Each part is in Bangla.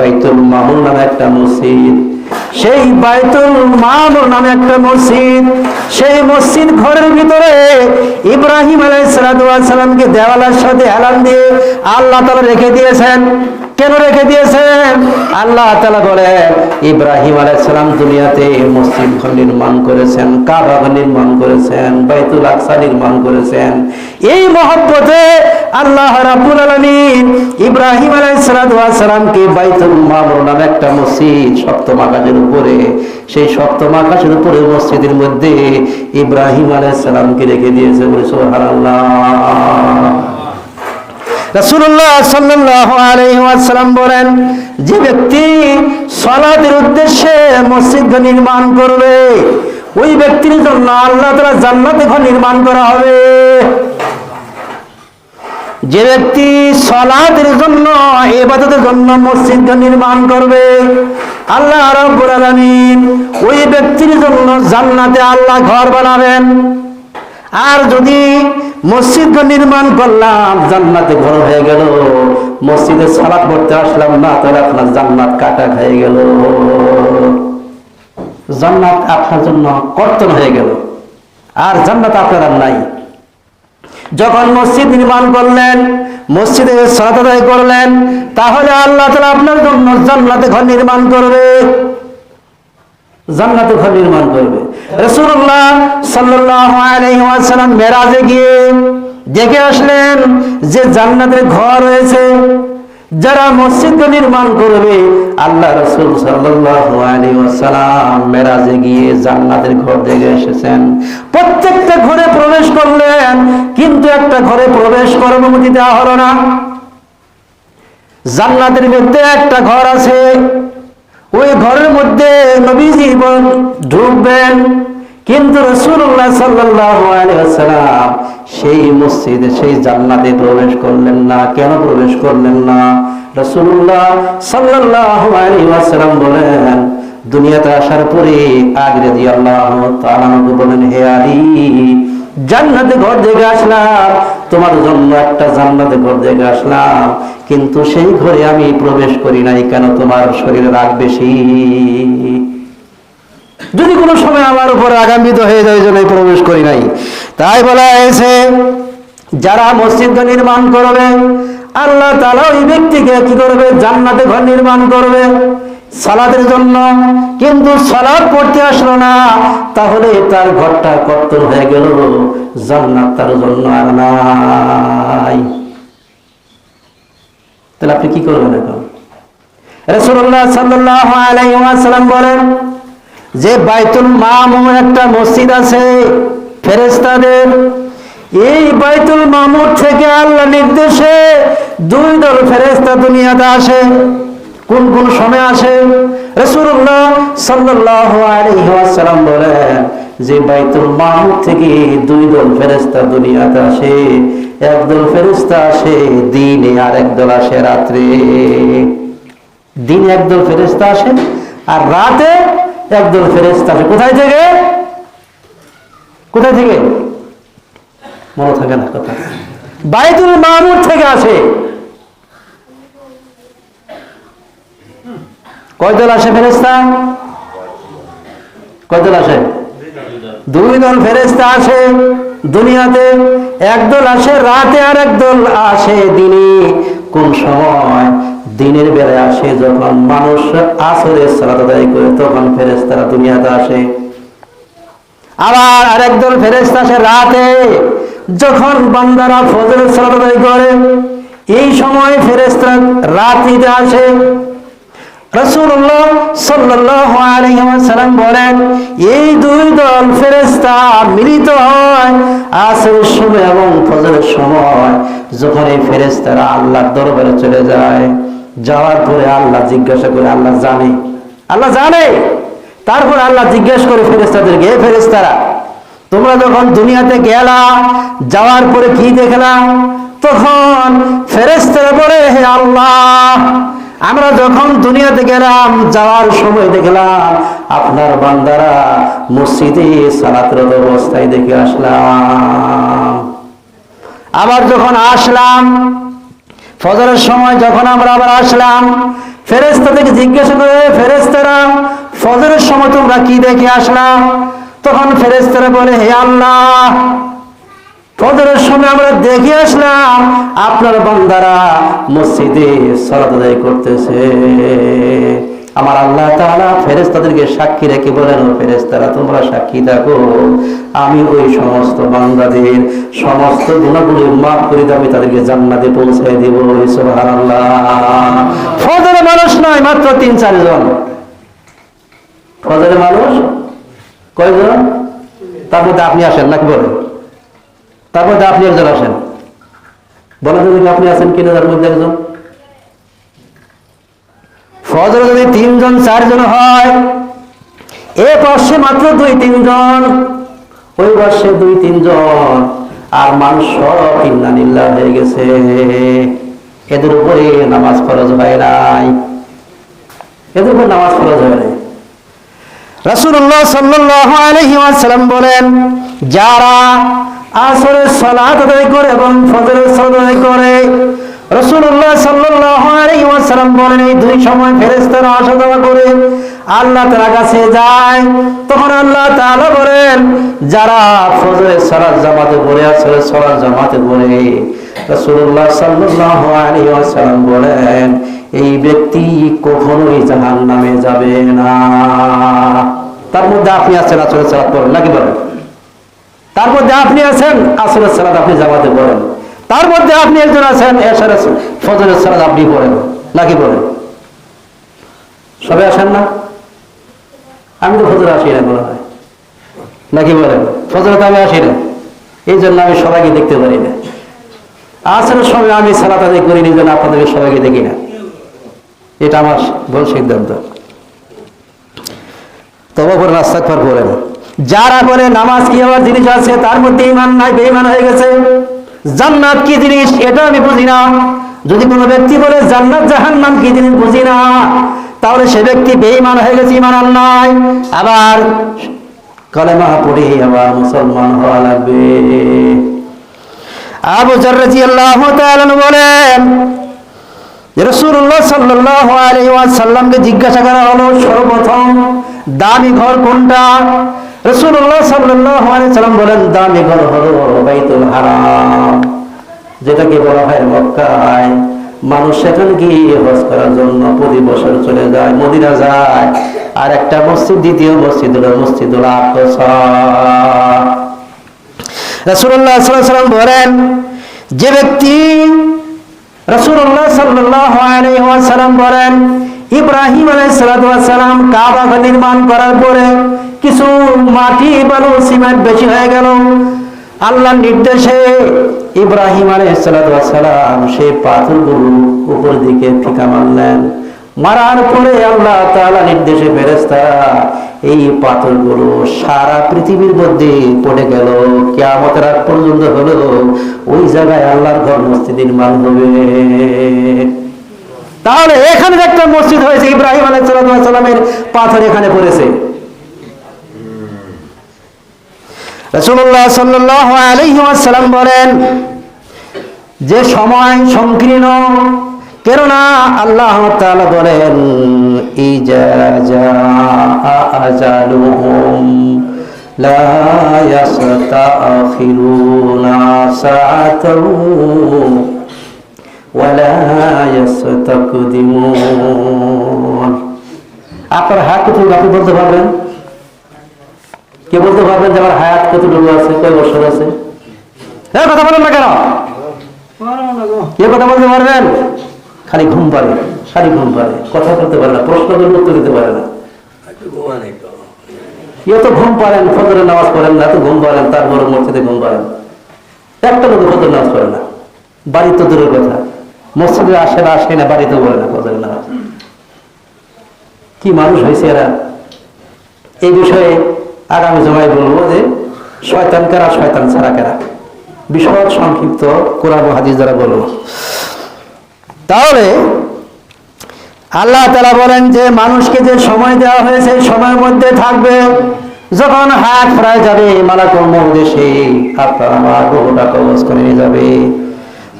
বাইতুল মামুন নামে একটা মসজিদ। সেই বাইতুল মামুন নামে একটা মসজিদ। সেই মসজিদ ঘরের ভিতরে ইব্রাহিম আলাইহিস সালামকে দেওয়ালের সাথে হেলান দিয়ে আল্লাহ তাআলা রেখে দিয়েছেন। কেন রেখে দিয়েছেন? আল্লাহ তালা বলেন, ইব্রাহিম আলাইসালাম দুনিয়াতে মসজিদ ঘর নির্মাণ করেছেন, কাবা নির্মাণ করেছেন, বাইতুল আকসা নির্মাণ করেছেন। এই মহব্বতে আল্লাহ রাব্বুল আলামিন ইব্রাহিম আলাইহিসসালামকে বাইতুল মামুর নামে একটা মসজিদ সপ্তম আকাশের উপরে, সেই সপ্তম আকাশের উপরে মসজিদের মধ্যে ইব্রাহিম আলাইহিসসালামকে রেখে দিয়েছে বলে সুবহানাল্লাহ। রাসূলুল্লাহ সাল্লাল্লাহু আলাইহি ওয়াসাল্লাম বলেন, যে ব্যক্তি সালাতের উদ্দেশ্যে মসজিদ নির্মাণ করবে, ওই ব্যক্তির জন্য আল্লাহ তাআলা জান্নাতে ঘর নির্মাণ করা হবে। যে ব্যক্তি সলাতের জন্য, ইবাদতের জন্য মসজিদ নির্মাণ করবে, আল্লাহ রাব্বুল আলামিন ওই ব্যক্তির জন্য জান্নাতে আল্লাহ ঘর বানাবেন। আর যদি মসজিদ নির্মাণ করলাম, জান্নাতে ঘর হয়ে গেল। মসজিদে সালাত পড়তে আসলাম না, তাহলে আপনার জান্নাত কাটা হয়ে গেল। জান্নাত আপনার জন্য কর্তন হয়ে গেল। আর জান্নাত আপনার আর নাই। যখন মসজিদ নির্মাণ করলেন, মসজিদে সালাত আদায় করলেন, তাহলে আল্লাহ তাআলা আপনার জন্য জান্নাতে ঘর নির্মাণ করবে। জান্নাতে ঘর নির্মাণ করবে। রাসূলুল্লাহ সাল্লাল্লাহু আলাইহি ওয়াসাল্লাম মেরাজে গিয়ে দেখে আসলেন যে জান্নাতের ঘর রয়েছে, যারা মসজিদ নির্মাণ করবে, আল্লাহ রসুল ওয়াসাল্লাম মেরাজে গিয়ে জান্নাতের ঘর দেখে এসেছেন। প্রত্যেকটা ঘরে প্রবেশ করলেন, কিন্তু একটা ঘরে প্রবেশ করার অনুমতি দেওয়া হলো না। জান্নাতের মধ্যে একটা ঘর আছে ওই ঘরের মধ্যে নবীজি ঢুকবেন। কিন্তু রসুল্লাহ ওয়াসাল্লাম সেই মসজিদে, সেই জান্নাতে প্রবেশ করলেন না। কেন প্রবেশ করলেন না? রসুল্লাহ সাল্লাল্লাহু আলাইহি বলেন, দুনিয়াতে আসার পরে আগে রাদিয়াল্লাহু তাআলা আমাকে বলেন, হে আলী, জান্নাতে ঘর দেখে আসলাম। তোমার জন্য একটা জান্নাতে ঘর দেখে আসলাম। কিন্তু সেই ঘরে আমি প্রবেশ করি নাই কেন তোমার শরীরে রাগ বেশি? যদি কোনো সময় আমার উপর আগান্বিত হয়ে যায় জন্য প্রবেশ করি নাই। তাই বলা হয়েছে, যারা মসজিদ নির্মাণ করবে, আল্লাহ তালা ওই ব্যক্তিকে কি করবে? জান্নাতে ঘর নির্মাণ করবে সালাদের জন্য। কিন্তু সালাদ পড়তে আসলো না, তাহলে তার ঘরটা কর্তন হয়ে গেল, জান্নাত তার জন্য আর নাই। তাহলে আপনি কি করবেন এখন? রসুল্লাহ সাল্লাহ বলেন, যে বাইতুল একটা মসজিদ আছে ফেরেস্তাদের এই বাইতুল মামুর থেকে আল্লাহ নির্দেশে দুই দল ফেরেস্তা দুনিয়াতে আসে। কোন কোন সময় আসে? রসুল্লাহ সাল্লাহ আলহিহাসাল্লাম বলেন যে বাইতুল মামুর থেকে দুই দল ফেরেস্তা দুনিয়াতে আসে একদল ফেরেস্তা আসে, দিনে আর একদল আসে রাত্রে। দিনে একদল ফেরেস্তা আসে আর রাতে একদল ফেরেস্তা আসে। কোথায় থেকে? কোথায় থেকে? মনে থাকে না কথা। বাইতুল মামুর থেকে আসে। কয় দল আসে ফেরেস্তা কয় দল আসে? দুই দল ফেরেস্তা আসে দুনিয়াতে একদল আসে রাতে আর একদল আসে দিনে। কোন সময়? দিনের বেলায় আসে যখন মানুষ আসরে সালাত করে, তখন ফেরেস্তারা দুনিয়াতে আসে। আবার আরেকদল ফেরেস্তা আসে রাতে, যখন বান্দারা ফজরের সালাত করে, এই সময় ফেরেস্তা রাত্রিতে আসে। রসুল্লাহ বলেন, এই দুই দল ফেরেশতা মিলিত হয় আসরের সময় এবং ফজরের সময়। যখন এই ফেরেশতারা আল্লাহর দরবারে চলে যায়, যাওয়ার পরে আল্লাহ জিজ্ঞাসা করে, আল্লাহ জানে। আল্লাহ জানে। তারপর আল্লাহ জিজ্ঞাসা করে ফেরেশতাদেরকে হে ফেরেস্তারা তোমরা যখন দুনিয়াতে গেলা, যাওয়ার পরে কি দেখলাম তখন ফেরেশতারা বলে, হে আল্লাহ আমরা যখন দুনিয়াতে গেলাম, যাওয়ার সময় দেখলাম, আপনার বান্দারা মসজিদে সালাতরত অবস্থায় দেখে আসলাম। আবার যখন আসলাম, ফজরের সময় যখন আমরা আবার আসলাম ফেরেস্তা থেকে জিজ্ঞাসা করে ফেরেস্তারা ফজরের সময় তোমরা কি দেখে আসলাম তখন ফেরেস্তারা বলে, হে আল্লাহ ফজরের সময় আমরা দেখে আসলাম, আপনার বান্দারা মসজিদে সালাত করতেছে। আমার আল্লাহ তাআলা ফেরেশতাদেরকে সাক্ষী রেখে বলেন ফেরেশতারা, তোমরা সাক্ষী থাকো। আমি ওই সমস্ত বান্দাদের সমস্ত গুণাগুলি মাফ করে আমি তাদেরকে জান্নাতে পৌঁছে দেব। সুবহানাল্লাহ। ফজরে মানুষ নয়, মাত্র তিন চারজন ফজরে মানুষ কয়জন? তার মধ্যে আপনি আসেন নাকি বলেন? তার মধ্যে আপনি একজন আসেন। বলেন যদি আপনি আছেন কিনা তার মধ্যে একজন? ফজর যদি তিনজন, চারজন হয়, এ বর্ষে মাত্র দুই, তিনজন। ওই বর্ষে দুই, তিনজন। আর মানুষ সব ইন্নানিল্লাহ হয়ে গেছে। এদের উপরে নামাজ ফরজ হয় নাই। এদের উপর নামাজ ফরজ হয় নাই। রাসূলুল্লাহ সাল্লাল্লাহু আলাইহি ওয়াসাল্লাম বলেন যারা আসরের সালাত আদায় করে এবং ফজরের সালাত আদায় করে, রাসূলুল্লাহ সাল্লাল্লাহু আলাইহি ওয়াসাল্লাম বলেন, এই দুই সময় ফেরেশতারা আসা যাওয়া করে, আল্লাহ তাআলার কাছে যায়। তখন আল্লাহ তাআলা বলেন, যারা ফজরের সালাত জামাতে পড়ে, আসরের সালাত জামাতে পড়ে, রাসূলুল্লাহ সাল্লাল্লাহু আলাইহি ওয়াসাল্লাম বলেন, এই ব্যক্তি কখনোই জাহান্নামে যাবে না। তার মধ্যে আপনি আছেন আসরের সালাত পড়েন, নাকি বলেন? তার মধ্যে আপনি আছেন, আসরের সালাত আপনি জামাতে পড়েন। তার মধ্যে আপনি একজন আছেন এসার ফজরের সালাত আপনি পড়েন। নাকি বলেন সবাই আসেন না? আমি তো ফজর আসি না বলা হয়। নাকি বলেন? ফজরে তো আমি আসি না। এই জন্য আমি সবাইকে দেখতে পারি না। আসরের সময় আমি সালাত আদায় করি নিজের আপনাদেরকে সবাইকে দেখি না। এটা আমার ভুল সিদ্ধান্ত। তবে রাস্তা পার করেন যারা করে নামাজ কি আবার জিনিস আছে, তার মধ্যে ইমান নাই, বেঈমান হয়ে গেছে। জান্নাত কি জিনিস, এটা আমি বুঝি না। যদি কোনো ব্যক্তি বলে, জান্নাত জাহান্নাম কি জিনিস? বুঝি না। তাহলে সে ব্যক্তি বেঈমান হয়ে গেছে ইমান আর নাই। আবার কলেমা পড়ে আবার মুসলমান হওয়া লাগবে। আবু জার রাদিয়াল্লাহু তাআলা বলেন রসুল্লাহ সাল্লাহ আলহিসাল্লামকে জিজ্ঞাসা করা হলো, সর্বপ্রথম দামি ঘর কোনটা? রসুল্লাহ সাল্লাহ সাল্লাম বলেন, দামি ঘর হলো বাইতুল হারাম, যেটাকে বলা হয় মক্কায়। মানুষ সেখানে গিয়ে হজ করার জন্য প্রতি বছর চলে যায়, মদিনা যায়। আর একটা মসজিদ, দ্বিতীয় মসজিদ হলো মসজিদুল আকসা। রাসূলুল্লাহ সাল্লাল্লাহু আলাইহি সাল্লাম বলেন, যে ব্যক্তি রাসূলুল্লাহ সাল্লাল্লাহু আলাইহি ওয়াসাল্লাম বলেন ইব্রাহিম ওয়াসালাম কাবা নির্মাণ করার পরে কিছু মাটি বালু, সিমেন্ট বেশি হয়ে গেল। আল্লাহর নির্দেশে ইব্রাহিম ওয়াসালাম সেই পাথরগুলো উপর দিকে ফিকা মারলেন। মারার পরে আল্লাহ তাআলা নির্দেশে ফেরেশতারা এই পাথরগুলো সারা পৃথিবীর মধ্যে পড়ে গেল। কিয়ামতের আগ পর্যন্ত হলো ওই জায়গায় আল্লাহর ঘর মসজিদ নির্মাণ হবে। তাহলে এখানে একটা মসজিদ হয়েছে, ইব্রাহিম আলাইসালামের পাথর এখানে পড়েছে। আলাইহি ওয়াসাল্লাম বলেন, যে সময় সংকীর্ণ, কেননা আল্লাহ বলেন, ইজা লা আপনার হাত কতটুকু আপনি বলতে পারবেন? কে বলতে পারবেন যে আমার হায়াত কতটুকু আছে? কয় বছর আছে? হ্যাঁ কথা বলেন না কেন? কে কথা বলতে পারবেন? খালি ঘুম পারে খালি ঘুম পারে কথা বলতে পারে না, প্রশ্ন করলে উত্তর দিতে পারে না। কেউ তো ঘুম পারেন ফজরের নামাজ পড়েন না তো ঘুম পারেন তারপরে মসজিদে ঘুম পারেন একটা লোক ফজরের নামাজ পড়ে না। বাড়ি তো দূরের কথা। মসজিদে আসে না আসে না বাড়িতে পড়ে না, ফজরের নামাজ। কি মানুষ হয়েছে এরা? এই বিষয়ে আগামী জমায় বলব যে, শয়তান কারা, শয়তান ছাড়া কারা? বিশদ সংক্ষিপ্ত কোরআন হাদিস দ্বারা বলব। তাহলে, আল্লাহ তালা বলেন যে, মানুষকে যে সময় দেওয়া হয়েছে সময়ের মধ্যে থাকবে, যখন হাত ফেরায় যাবে, মালাকুল মৌদেশে আপনার আমার বহুটা কবজ করে নিয়ে যাবে।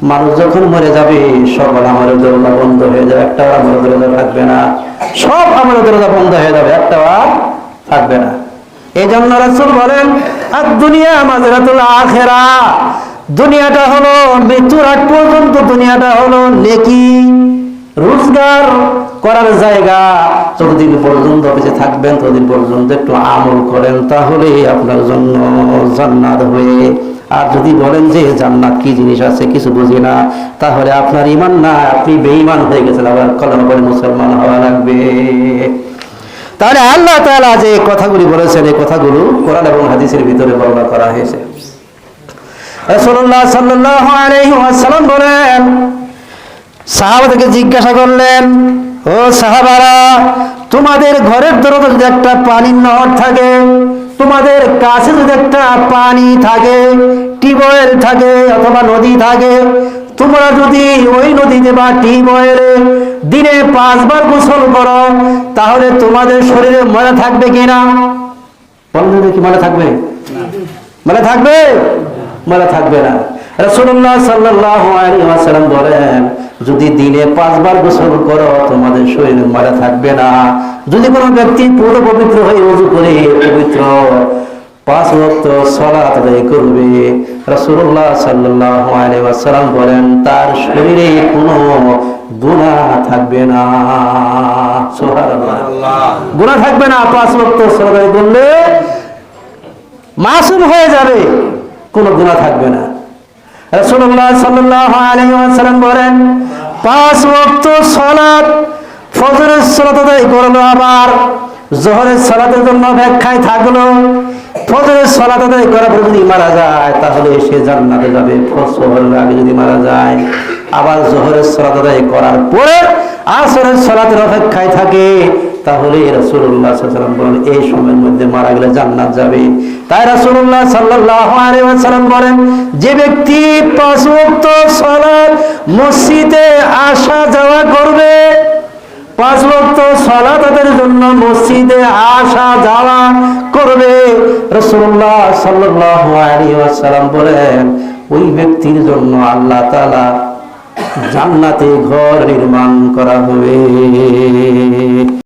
মানুষ যখন মরে যাবে সকল আমলের দরজা বন্ধ হয়ে যাবে, একটা আমলের দরজা থাকবে না। সব আমলের দরজা বন্ধ হয়ে যাবে, একটা থাকবে না। এই জন্য রাসূল বলেন আর দুনিয়া মাজরাতুল আখেরা। দুনিয়াটা হলো মৃত্যুর আগ পর্যন্ত, দুনিয়াটা হলো নেকি, রোজগার করার জায়গা। যতদিন পর্যন্ত বেঁচে থাকবেন, ততদিন পর্যন্ত একটু আমল করেন তাহলে আপনার জন্য জান্নাত হয়ে আর যদি বলেন যে, জান্নাত কি জিনিস আছে, কিছু বুঝি না, তাহলে আপনার ইমান না, আপনি বেঈমান হয়ে গেছেন, আবার কলম করে মুসলমান হওয়া লাগবে। তাহলে আল্লাহ তাআলা যে কথাগুলি বলেছেন, এই কথাগুলো কোরআন এবং হাদিসের ভিতরে বর্ণনা করা হয়েছে। রাসূলুল্লাহ সাল্লাল্লাহু আলাইহি ওয়াসাল্লাম বলেন, সাহাবাদেরকে জিজ্ঞাসা করলেন, ও সাহাবারা, তোমাদের ঘরের দরজা যদি একটা পানির নহর থাকে তোমাদের কাছে যদি একটা পানি থাকে, টিউবওয়েল থাকে অথবা নদী থাকে, তোমরা যদি ওই নদীতে বা টিউবওয়েলে দিনে পাঁচবার গোসল করো, তাহলে তোমাদের শরীরে মনে থাকবে কিনা বলেন কি মনে থাকবে? মনে থাকবে? মনে থাকবে না। রাসূলুল্লাহ সাল্লাল্লাহু আলাইহি ওয়াসাল্লাম বলেন যদি দিনে পাঁচবার গোসল করো তোমাদের শরীরে ময়লা থাকবে না। যদি কোনো ব্যক্তি পুরো পবিত্র হয়ে ওযু করে পবিত্র পাঁচ ওয়াক্ত সালাত আদায় করবে। রাসূলুল্লাহ সাল্লাল্লাহু আলাইহি ওয়াসাল্লাম বলেন তার শরীরে কোনো গুনাহ থাকবে না। সুবহানাল্লাহ। গুনাহ থাকবে না পাঁচ ওয়াক্ত সালাত আদায় করলে মাসুম হয়ে যাবে কোনো গুনাহ থাকবে না। পাঁচ ফজরের করল আবার, জোহরের সালাতের জন্য থাকল, ফজরের করার পর যদি মারা যায়, তাহলে যাবে আগে যদি মারা যায়, আবার জোহরের করার পরে আসরের সালাতের অপেক্ষায় থাকে। তাহলে এই সময়ের মধ্যে মারা গেলে জান্নাত যাবে। তাই আলাইহি ওয়াসাল্লাম বলেন, যে ব্যক্তি পাঁচ ওয়াক্ত সালাত মসজিদে আসা যাওয়া করবে, পাঁচ সালাত তাদের জন্য মসজিদে আসা যাওয়া করবে। বলেন, ওই ব্যক্তির জন্য আল্লাহ তাআলা জান্নাতে ঘর নির্মাণ করা হবে।